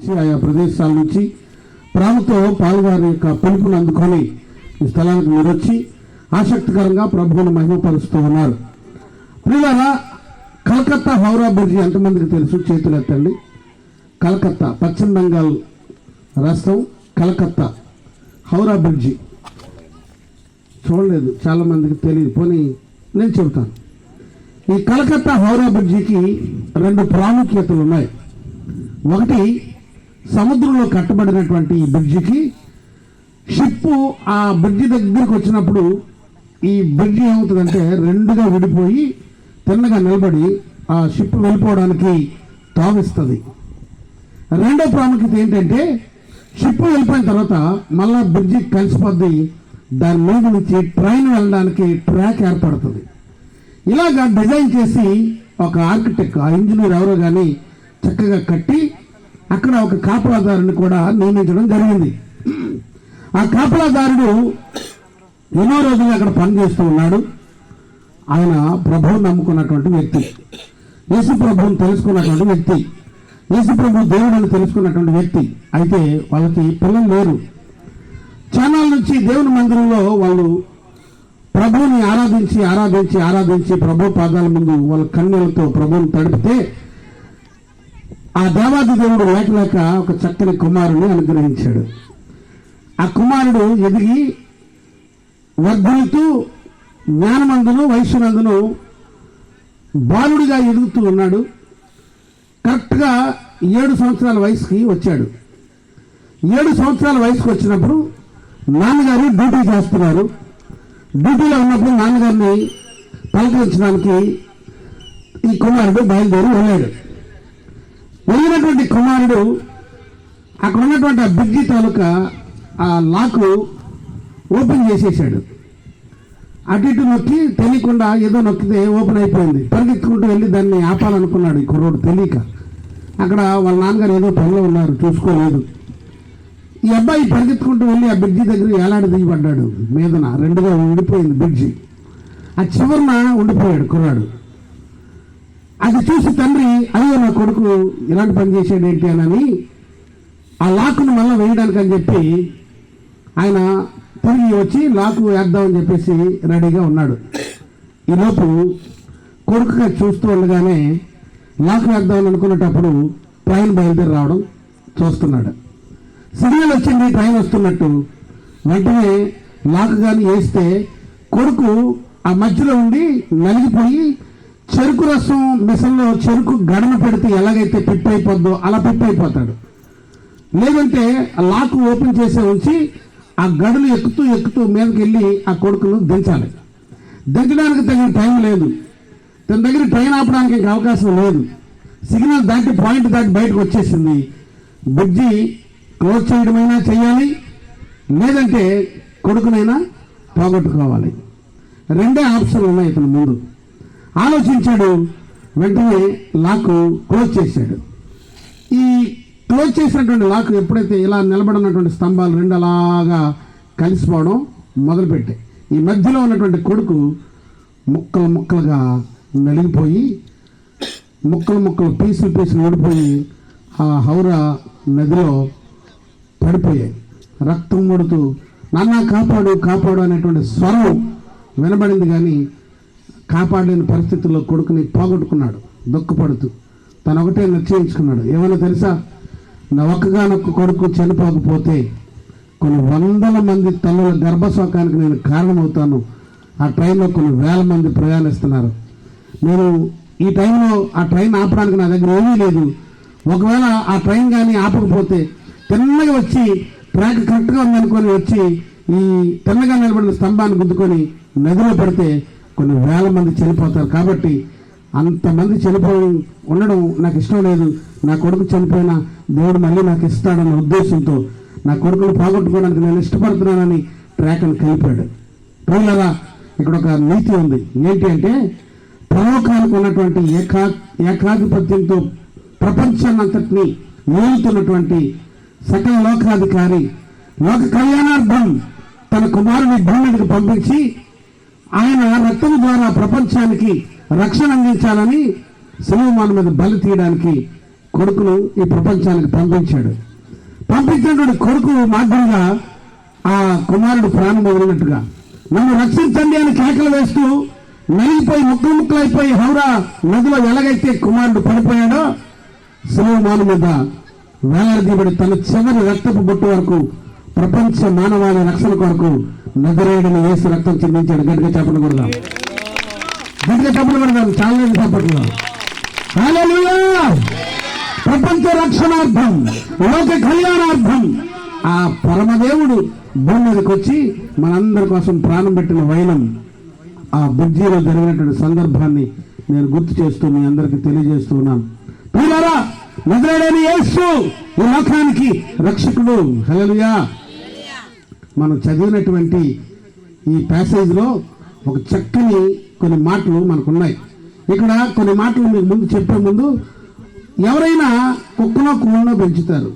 ఆయా ప్రదేశాల నుంచి ప్రభుత్వం పాల్గొని యొక్క పిలుపును అందుకొని ఈ స్థలానికి మీరు వచ్చి ఆసక్తికరంగా ప్రభువును మహిమపరుస్తూ ఉన్నారు. ప్రియులారా కలకత్తా హౌరా బ్రిడ్జి ఎంతమందికి తెలుసు? చేతులెత్తండి కలకత్తా పశ్చిమ బెంగాల్ రాష్ట్రం కలకత్తా హౌరా బ్రిడ్జి. చూడలేదు చాలామందికి తెలియదు. పోనీ నేను చెబుతాను. ఈ కలకత్తా హౌరా బ్రిడ్జికి రెండు ప్రాముఖ్యతలు ఉన్నాయి. ఒకటి సముద్రంలో కట్టబడినటువంటి ఈ బ్రిడ్జికి షిప్ ఆ బ్రిడ్జి దగ్గరికి వచ్చినప్పుడు ఈ బ్రిడ్జి ఏమవుతుందంటే రెండుగా విడిపోయి తిన్నగా నిలబడి ఆ షిప్ వెళ్ళిపోవడానికి తావిస్తుంది. రెండో ప్రాముఖ్యత ఏంటంటే షిప్ వెళ్ళిపోయిన తర్వాత మళ్ళా బ్రిడ్జి కలిసిపోద్ది. దాని మీద నుంచి ట్రైన్ వెళ్ళడానికి ట్రాక్ ఏర్పడుతుంది. ఇలాగా డిజైన్ చేసి ఒక ఆర్కిటెక్ట్ ఆ ఇంజనీర్ ఎవరో కానీ చక్కగా కట్టి అక్కడ ఒక కాపలాదారుని కూడా నియమించడం జరిగింది. ఆ కాపలాదారుడు ఎన్నో రోజులు అక్కడ పనిచేస్తూ ఉన్నాడు. ఆయన ప్రభువుని నమ్ముకున్నటువంటి వ్యక్తి. యేసు ప్రభువుని తెలుసుకున్నటువంటి వ్యక్తి. యేసు ప్రభు దేవుడిని తెలుసుకున్నటువంటి వ్యక్తి. అయితే వాళ్ళకి పిల్లలు లేరు. చానాల నుంచి దేవుని మందిరంలో వాళ్ళు ప్రభువుని ఆరాధించి ఆరాధించి ఆరాధించి ప్రభు పాదాల ముందు వాళ్ళ కన్నీళ్ళతో ప్రభువుని తడిపితే ఆ దేవాది దేవుడు లేక లేక ఒక చక్కని కుమారుని అనుగ్రహించాడు. ఆ కుమారుడు ఎదిగి వర్ధులుతూ జ్ఞానమందును వయసునందును బాలుడిగా ఎదుగుతూ ఉన్నాడు. కరెక్ట్గా ఏడు సంవత్సరాల వయసుకి వచ్చాడు. ఏడు సంవత్సరాల వయసుకు వచ్చినప్పుడు నాన్నగారు డ్యూటీ చేస్తున్నారు. డ్యూటీలో ఉన్నప్పుడు నాన్నగారిని పలకరించడానికి ఈ కుమారుడు బయలుదేరి వెళ్ళాడు. ఉన్నటువంటి కుమారుడు అక్కడ ఉన్నటువంటి ఆ బిగ్గి తాలూకా ఆ లాకు ఓపెన్ చేసేసాడు అటు ఇటు నొక్కి తెలియకుండా ఏదో నొక్కితే ఓపెన్ అయిపోయింది. పరిగెత్తుకుంటూ వెళ్ళి దాన్ని ఆపాలనుకున్నాడు ఈ కుర్రోడు తెలియక. అక్కడ వాళ్ళ నాన్నగారు ఏదో పనిలో ఉన్నారు చూసుకోలేదు. ఈ అబ్బాయి పరిగెత్తుకుంటూ వెళ్ళి ఆ బ్రిడ్జి దగ్గర ఏలాడి దిగిపడ్డాడు మీదన రెండుగా ఉండిపోయింది బ్రిడ్జి ఆ చివరన ఉండిపోయాడు కుర్రాడు. అది చూసి తండ్రి అయ్యో కొడుకు ఇలాంటి పని చేసేది ఏంటి అని ఆ లాక్ను మళ్ళీ వేయడానికి అని చెప్పి ఆయన తిరిగి వచ్చి లాక్ వేద్దామని చెప్పేసి రెడీగా ఉన్నాడు. ఈలోపు కొడుకుగా చూస్తూ ఉండగానే లాక్ వేద్దామని అనుకునేటప్పుడు ట్రైన్ బయలుదేరి రావడం చూస్తున్నాడు. సిగ్నల్ వచ్చింది ట్రైన్ వస్తున్నట్టు. వెంటనే లాక్ కానీ వేస్తే కొడుకు ఆ మధ్యలో ఉండి నలిగిపోయి చెరుకు రసం మిషన్లో చెరుకు గడన పెడితే ఎలాగైతే పిప్ అయిపోద్దో అలా పిప్ అయిపోతాడు. లేదంటే ఆ లాక్ ఓపెన్ చేసే ఉంచి ఆ గడులు ఎక్కుతూ ఎక్కుతూ మీదకి వెళ్ళి ఆ కొడుకును దించాలి. దించడానికి తగిన టైం లేదు. తన దగ్గర ట్రైన్ ఆపడానికి ఇంకా అవకాశం లేదు. సిగ్నల్ దాటి పాయింట్ దాటి బయటకు వచ్చేసింది. బుజ్జి క్లోజ్ చేయడమైనా చేయాలి లేదంటే కొడుకునైనా పోగొట్టుకోవాలి. రెండే ఆప్షన్లు ఉన్నాయి ఇతని ముందు. ఆలోచించాడు. వెంటనే లాక్ క్లోజ్ చేశాడు. ఈ క్లోజ్ చేసినటువంటి లాక్ ఎప్పుడైతే ఇలా నిలబడినటువంటి స్తంభాలు రెండు అలాగా కలిసిపోవడం మొదలుపెట్టాయి ఈ మధ్యలో ఉన్నటువంటి కొడుకు ముక్కలు ముక్కలుగా నలిగిపోయి ముక్కలు ముక్కలు పీసులు పీసులు ఓడిపోయి ఆ హౌరా నదిలో పడిపోయాయి. రక్తం ముడుతూ నాన్న కాపాడు కాపాడు అనేటువంటి స్వరం వినబడింది కానీ కాపాడలేని పరిస్థితుల్లో కొడుకుని పోగొట్టుకున్నాడు దుఃఖపడుతూ తను ఒకటే నిశ్చయించుకున్నాడు ఏమైనా తెలుసా? నా ఒక్కగానొక్క కొడుకు చనిపోకపోతే కొన్ని వందల మంది తల్లుల గర్భశోకానికి నేను కారణమవుతాను. ఆ ట్రైన్లో కొన్ని వేల మంది ప్రయాణిస్తున్నారు. నేను ఈ టైంలో ఆ ట్రైన్ ఆపడానికి నా దగ్గర ఏమీ లేదు. ఒకవేళ ఆ ట్రైన్ కానీ ఆపకపోతే తిన్నగా వచ్చి ట్రాక్ కరెక్ట్గా ఉందనుకొని వచ్చి ఈ తిన్నగా నిలబడిన స్తంభాన్ని గుద్దుకొని నదిలో పడితే కొన్ని వేల మంది చనిపోతారు. కాబట్టి అంతమంది చనిపోయి ఉండడం నాకు ఇష్టం లేదు. నా కొడుకు చనిపోయినా దేవుడు మళ్ళీ నాకు ఇస్తాడన్న ఉద్దేశంతో నా కొడుకును పోగొట్టుకోవడానికి నేను ఇష్టపడుతున్నానని ట్రాక్ను కలిపాడు. ప్రియులరా ఇక్కడ ఒక నీతి ఉంది. ఏంటి అంటే ప్రలోకానికి ఉన్నటువంటి ఏకా ఏకాధిపత్యంతో ప్రపంచాన్నంతటిని ఏలుతున్నటువంటి సకల లోకాధికారి లోక కళ్యాణార్థం తన కుమారుని భూమికి పంపించి ఆయన రక్తం ద్వారా ప్రపంచానికి రక్షణ అందించాలని శివమాన మీద బలి తీయడానికి కొడుకును ఈ ప్రపంచానికి పంపించాడు. పంపించినటువంటి కొడుకు మాదిరిగా ఆ కుమారుడు ప్రాణం వదిలినట్టుగా నన్ను రక్షించండి అని కేకలు వేస్తూ నలిగిపోయి ముక్కలు ముక్కలైపోయి హౌరా నదిలో ఎలాగైతే కుమారుడు పడిపోయాడో సులభమాన మీద వేలాడదీబడి తన చివరి రక్తపు బొట్టు వరకు ప్రపంచ మానవాళి రక్షణ కొరకు నదిరేయుడిని వేసి రక్తం చిందించాడు. గట్టిగా చెప్పడం కూడా గట్టిగా చెప్పడం కూడా చాలా మంది ప్రపంచ రక్షణార్థం లోక కళ్యాణార్థం. ఆ పరమదేవుడు భూమి మీదకి వచ్చి మనందరి కోసం ప్రాణం పెట్టిన వైనం ఆ బుజ్జిలో జరిగినటువంటి సందర్భాన్ని నేను గుర్తు చేస్తూ మీ అందరికీ తెలియజేస్తున్నాను పిల్లరా నజరేడని యేసు ఈ లోకానికి రక్షకుడు. హలలుయా మనం చదివినటువంటి ఈ ప్యాసేజ్లో ఒక చక్కని కొన్ని మాటలు మనకున్నాయి. ఇక్కడ కొన్ని మాటలు మీకు ముందు చెప్పే ముందు ఎవరైనా కుక్కనో కుక్కనో పెంచుతారు.